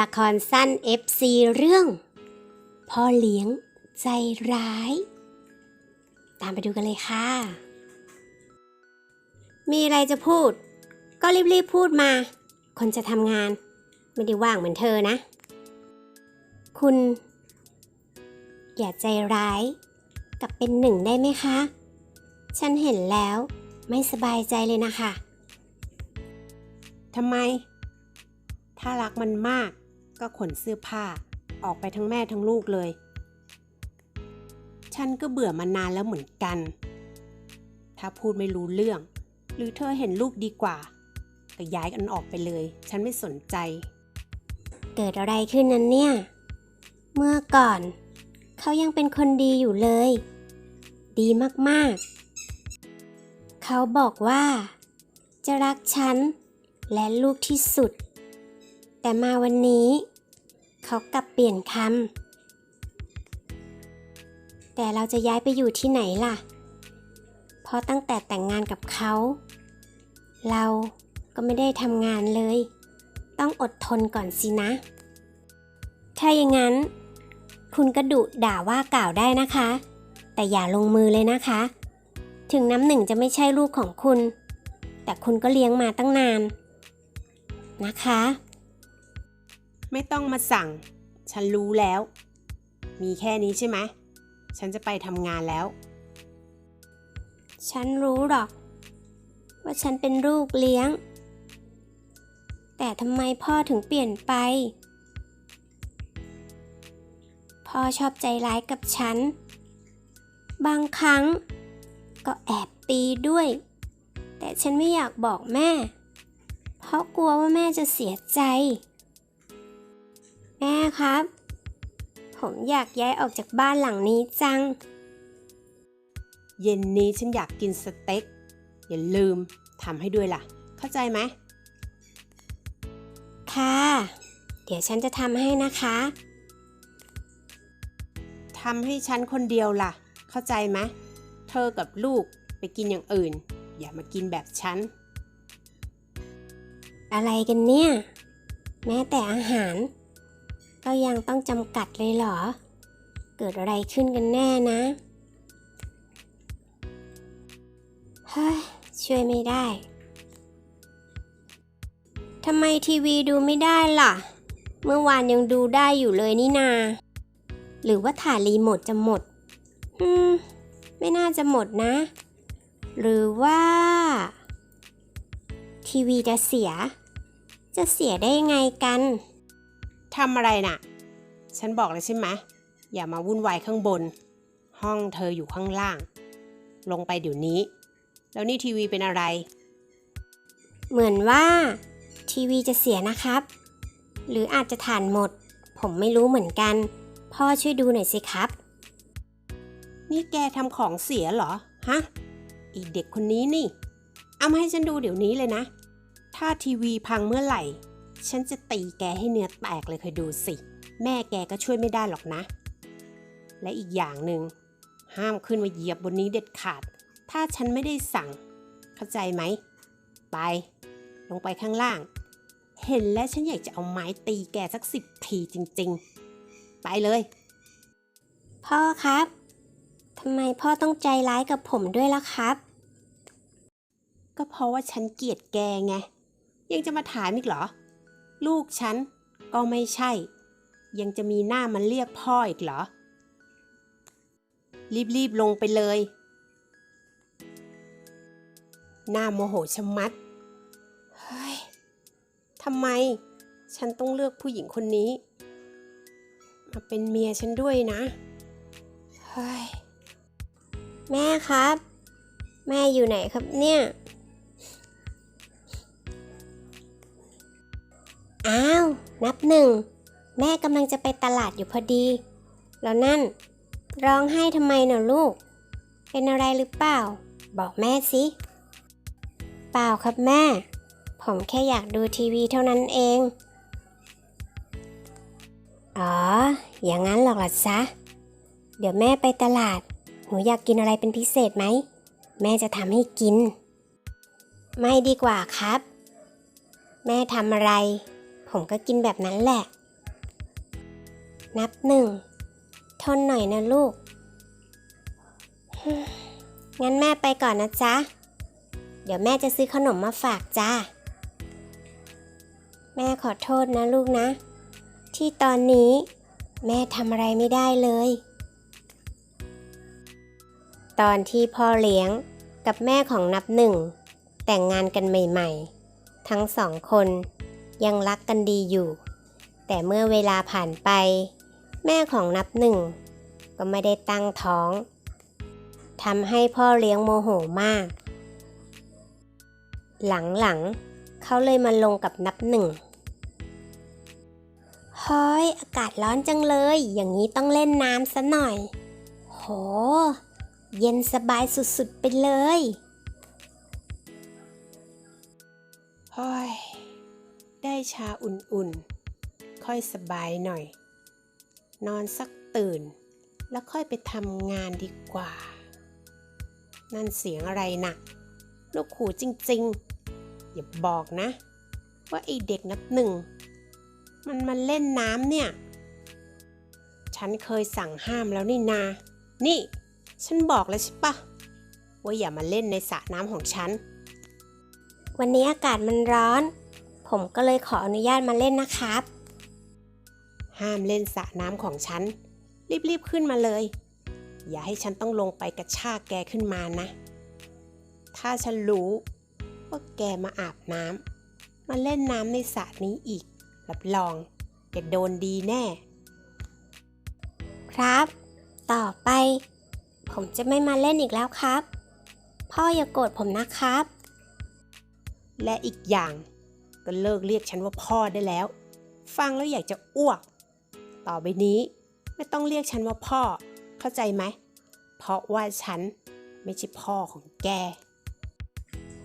ละครสั้น FC เรื่อง พ่อเลี้ยงใจร้าย ตามไปดูกันเลยค่ะ มีอะไรจะพูด ก็รีบๆพูดมา คนจะทำงาน ไม่ได้ว่างเหมือนเธอนะ คุณ อย่าใจร้ายกับเป็นหนึ่งได้ไหมคะ ฉันเห็นแล้วไม่สบายใจเลยนะคะทำไม ถ้ารักมันมากก็ขนเสื้อผ้าออกไปทั้งแม่ทั้งลูกเลย ฉันก็เบื่อมานานแล้วเหมือนกัน ถ้าพูดไม่รู้เรื่อง หรือเธอเห็นลูกดีกว่า ก็ย้ายกันออกไปเลย ฉันไม่สนใจ เกิดอะไรขึ้นนั้นเนี่ย เมื่อก่อน เขายังเป็นคนดีอยู่เลย ดีมากๆ เขาบอกว่า จะรักฉันและลูกที่สุด แต่มาวันนี้ เขากลับเปลี่ยนคำแต่เราจะย้ายไปอยู่ที่ไหนล่ะ เพราะตั้งแต่แต่งงานกับเขา เราก็ไม่ได้ทำงานเลย ต้องอดทนก่อนสินะ ถ้าอย่างนั้น คุณก็ดุด่าว่ากล่าวได้นะคะ แต่อย่าลงมือเลยนะคะ ถึงน้ำหนึ่งจะไม่ใช่ลูกของคุณ แต่คุณก็เลี้ยงมาตั้งนานนะคะ ไม่ต้องมาสั่ง ฉันรู้แล้ว มีแค่นี้ใช่ไหม ฉันจะไปทำงานแล้ว ฉันรู้หรอก ว่าฉันเป็นลูกเลี้ยง แต่ทำไมพ่อถึงเปลี่ยนไป พ่อชอบใจร้ายกับฉัน บางครั้งก็แอบตีด้วย แต่ฉันไม่อยากบอกแม่ เพราะกลัวว่าแม่จะเสียใจ แม่ครับ ผมอยากย้ายออกจากบ้านหลังนี้จัง เย็นนี้ฉันอยากกินสเต็ก อย่าลืมทำให้ด้วยล่ะ เข้าใจไหม ค่ะ เดี๋ยวฉันจะทำให้นะคะทำให้ฉันคนเดียวล่ะ เข้าใจไหม เธอกับลูกไปกินอย่างอื่น อย่ามากินแบบฉัน อะไรกันเนี่ย แม้แต่อาหาร ก็ยังต้องจำกัดเลยเหรอ เกิดอะไรขึ้นกันแน่นะ เฮ้ย ช่วยไม่ได้ทำไมทีวีดูไม่ได้ล่ะ เมื่อวานยังดูได้อยู่เลยนี่นา หรือว่าถ่ายรีโมทจะหมด อืม ไม่น่าจะหมดนะ หรือว่า ทีวีจะเสีย จะเสียได้ยังไงกัน ทำอะไรน่ะ ฉันบอกเลยใช่ไหมอย่ามาวุ่นวายข้างบน ห้องเธออยู่ข้างล่าง ลงไปเดี๋ยวนี้ แล้วนี่ทีวีเป็นอะไร เหมือนว่า ทีวีจะเสียนะครับ หรืออาจจะถ่านหมด ผมไม่รู้เหมือนกัน พ่อช่วยดูหน่อยสิครับ นี่แกทำของเสียเหรอ ฮะ อีเด็กคนนี้นี่ เอามาให้ฉันดูเดี๋ยวนี้เลยนะ ถ้าทีวีพังเมื่อไหร่ ฉันจะตีแกให้เนื้อแตกเลยเคยดูสิ แม่แกก็ช่วยไม่ได้หรอกนะ และอีกอย่างหนึ่งห้ามขึ้นมาเหยียบบนนี้เด็ดขาด ถ้าฉันไม่ได้สั่ง เข้าใจไหม ไป ลงไปข้างล่าง เห็นแล้วฉันอยากจะเอาไม้ตีแกสักสิบทีจริง ๆ ไปเลย พ่อครับทำไมพ่อต้องใจร้ายกับผมด้วยล่ะครับ ก็เพราะว่าฉันเกลียดแกไง ยังจะมาถามอีกเหรอ ลูกฉันก็ไม่ใช่ ยังจะมีหน้ามันเรียกพ่ออีกเหรอ รีบๆลงไปเลย หน้าโมโหชะมัด เฮ้ยทำไมฉันต้องเลือกผู้หญิงคนนี้ มาเป็นเมียฉันด้วยนะ เฮ้ย แม่ครับ แม่อยู่ไหนครับเนี่ย อ้าว นับหนึ่ง แม่กำลังจะไปตลาดอยู่พอดี แล้วนั่น ร้องไห้ทำไมเน่ะลูก เป็นอะไรหรือเปล่า บอกแม่สิ เปล่าครับแม่ ผมแค่อยากดูทีวีเท่านั้นเอง อ๋อ อย่างนั้นหรอกล่ะจ๊ะเดี๋ยวแม่ไปตลาด หนูอยากกินอะไรเป็นพิเศษไหม แม่จะทำให้กิน ไม่ดีกว่าครับ แม่ทำอะไร ผมก็กินแบบนั้นแหละ นับหนึ่ง ทนหน่อยนะลูก งั้นแม่ไปก่อนนะจ๊ะ เดี๋ยวแม่จะซื้อขนมมาฝากจ้า แม่ขอโทษนะลูกนะ ที่ตอนนี้แม่ทำอะไรไม่ได้เลย ตอนที่พ่อเลี้ยงกับแม่ของนับหนึ่ง แต่งงานกันใหม่ๆ ทั้งสองคน ยังรักกันดีอยู่ แต่เมื่อเวลาผ่านไป แม่ของนับหนึ่ง ก็ไม่ได้ตั้งท้องทำให้พ่อเลี้ยงโมโหมาก หลังๆเขาเลยมาลงกับนับหนึ่งเฮ้ยอากาศร้อนจังเลย อย่างนี้ต้องเล่นน้ำซะหน่อย โห เย็นสบายสุดๆไปเลยเฮ้ย ได้ชาอุ่นๆ ค่อยสบายหน่อย นอนสักตื่น แล้วค่อยไปทำงานดีกว่า นั่นเสียงอะไรนะ่ะ ลูกหูจริงๆ อย่าบอกนะ ว่าไอเด็กนับหนึ่ง มันมาเล่นน้ำเนี่ย ฉันเคยสั่งห้ามแล้วนี่นา นี่ ฉันบอกแล้วใช่ปะว่าอย่ามาเล่นในสระน้ำของฉัน วันนี้อากาศมันร้อน ผมก็เลยขออนุญาตมาเล่นนะครับ ห้ามเล่นสระน้ำของฉัน รีบๆขึ้นมาเลย อย่าให้ฉันต้องลงไปกระชากแกขึ้นมานะ ถ้าฉันรู้ว่าแกมาอาบน้ำมาเล่นน้ำในสระนี้อีก รับรองแกโดนดีแน่ ครับ ต่อไป ผมจะไม่มาเล่นอีกแล้วครับ พ่ออย่าโกรธผมนะครับ และอีกอย่าง ก็เลิกเรียกฉันว่าพ่อได้แล้ว ฟังแล้วอยากจะอ้วก ต่อไปนี้ไม่ต้องเรียกฉันว่าพ่อ เข้าใจไหม เพราะว่าฉันไม่ใช่พ่อของแก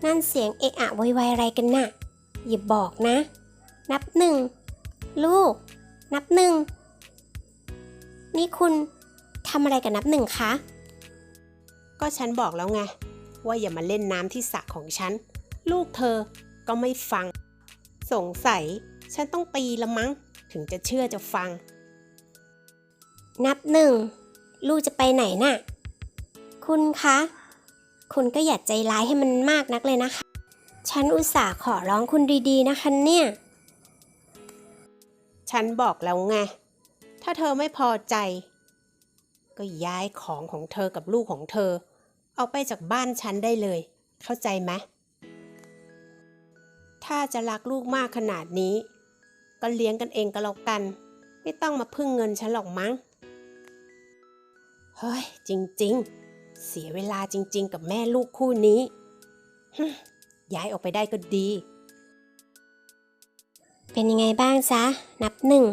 นั่นเสียงเอะอะวยวายอะไรกันน่ะ อย่าบอกนะ นับหนึ่ง ลูก นับหนึ่ง นี่คุณทำอะไรกับนับหนึ่งคะ ก็ฉันบอกแล้วไง ว่าอย่ามาเล่นน้ำที่สระของฉัน ลูกเธอก็ไม่ฟัง สงสัย ฉันต้องตีละมั้ง ถึงจะเชื่อจะฟัง นับหนึ่ง ลูกจะไปไหนน่ะ คุณคะ คุณก็อย่าใจร้ายให้มันมากนักเลยนะคะ ฉันอุตส่าห์ขอร้องคุณดีๆนะคะเนี่ย ฉันบอกแล้วไง ถ้าเธอไม่พอใจ ก็ย้ายของของเธอกับลูกของเธอ เอาไปจากบ้านฉันได้เลย เข้าใจไหม ถ้าจะรักลูกมากขนาดนี้ ก็เลี้ยงกันเองก็แล้วกัน ไม่ต้องมาพึ่งเงินฉันหรอกมั้ง เฮ้ย จริงๆ เสียเวลาจริง ๆ กับแม่ลูกคู่นี้ ย้ายออกไปได้ก็ดี เป็นยังไงบ้างจ๊ะ นับหนึ่ง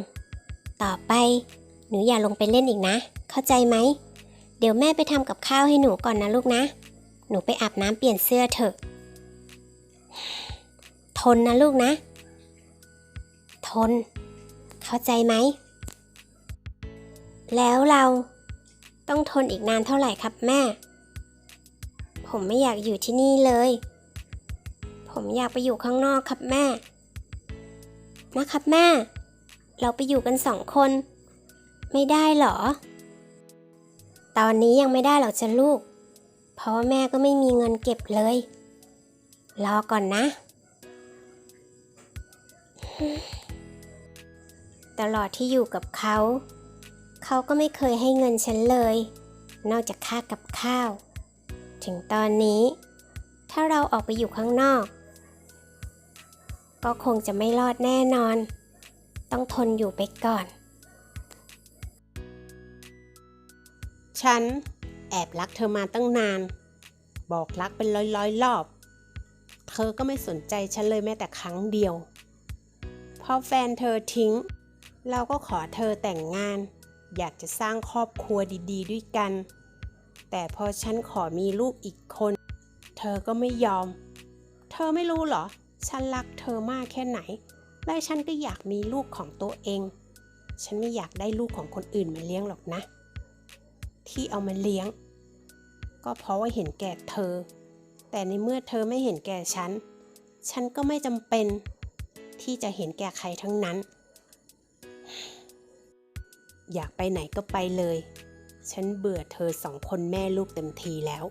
ต่อไป หนูอย่าลงไปเล่นอีกนะ เข้าใจไหม เดี๋ยวแม่ไปทำกับข้าวให้หนูก่อนนะลูกนะ หนูไปอาบน้ำเปลี่ยนเสื้อเถอะ ทนนะลูกนะ ทน เข้าใจไหม แล้วเราต้องทนอีกนานเท่าไหร่ครับแม่ ผมไม่อยากอยู่ที่นี่เลย ผมอยากไปอยู่ข้างนอกครับแม่ นะครับแม่ เราไปอยู่กันสองคน ไม่ได้เหรอ ตอนนี้ยังไม่ได้หรอกจ้ะลูก เพราะว่าแม่ก็ไม่มีเงินเก็บเลย รอก่อนนะ ตลอดที่อยู่กับเขา เขาก็ไม่เคยให้เงินฉันเลย นอกจากค่ากับข้าว ถึงตอนนี้ ถ้าเราออกไปอยู่ข้างนอก ก็คงจะไม่รอดแน่นอน ต้องทนอยู่ไปก่อน ฉันแอบรักเธอมาตั้งนาน บอกรักเป็นร้อยๆรอบ เธอก็ไม่สนใจฉันเลยแม้แต่ครั้งเดียว อแฟนเธอทิ้ง เราก็ขอเธอแต่งงาน อยากจะสร้างครอบครัวดีๆ ด้วยกัน แต่พอฉันขอมีลูกอีกคน เธอก็ไม่ยอม เธอไม่รู้เหรอ ฉันรักเธอมากแค่ไหน และฉันก็อยากมีลูกของตัวเอง ฉันไม่อยากได้ลูกของคนอื่นมาเลี้ยงหรอกนะ ที่เอามาเลี้ยง ก็เพราะว่าเห็นแก่เธอ แต่ในเมื่อเธอไม่เห็นแก่ฉัน ฉันก็ไม่จำเป็น ที่จะเห็นแก่ใครทั้งนั้น อยากไปไหนก็ไปเลย ฉันเบื่อเธอสองคนแม่ลูกเต็มทีแล้ว